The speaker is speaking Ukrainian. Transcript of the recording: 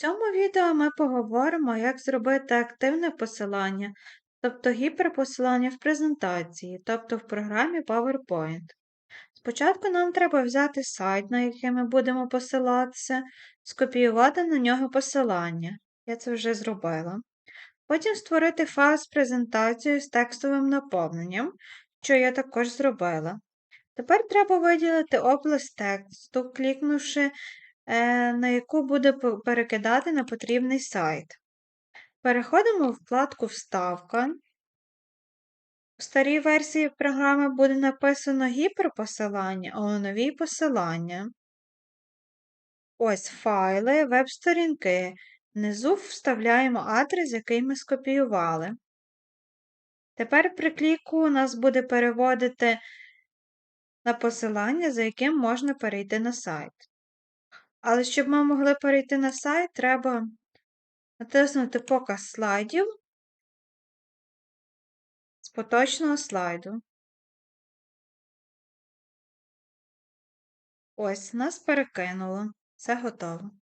цьому відео ми поговоримо, як зробити активне посилання, тобто гіперпосилання в презентації, тобто в програмі PowerPoint. Спочатку нам треба взяти сайт, на який ми будемо посилатися, скопіювати на нього посилання. Я це вже зробила. Потім створити файл з презентацією з текстовим наповненням, що я також зробила. Тепер треба виділити область тексту, клікнувши на яку буде перекидати на потрібний сайт. Переходимо в вкладку Вставка. У старій версії програми буде написано гіперпосилання, а у новій посилання. Ось файли, веб-сторінки. Внизу вставляємо адрес, який ми скопіювали. Тепер при кліку нас буде переводити на посилання, за яким можна перейти на сайт. Але щоб ми могли перейти на сайт, треба натиснути показ слайдів з поточного слайду. Ось, нас перекинуло. Все готово.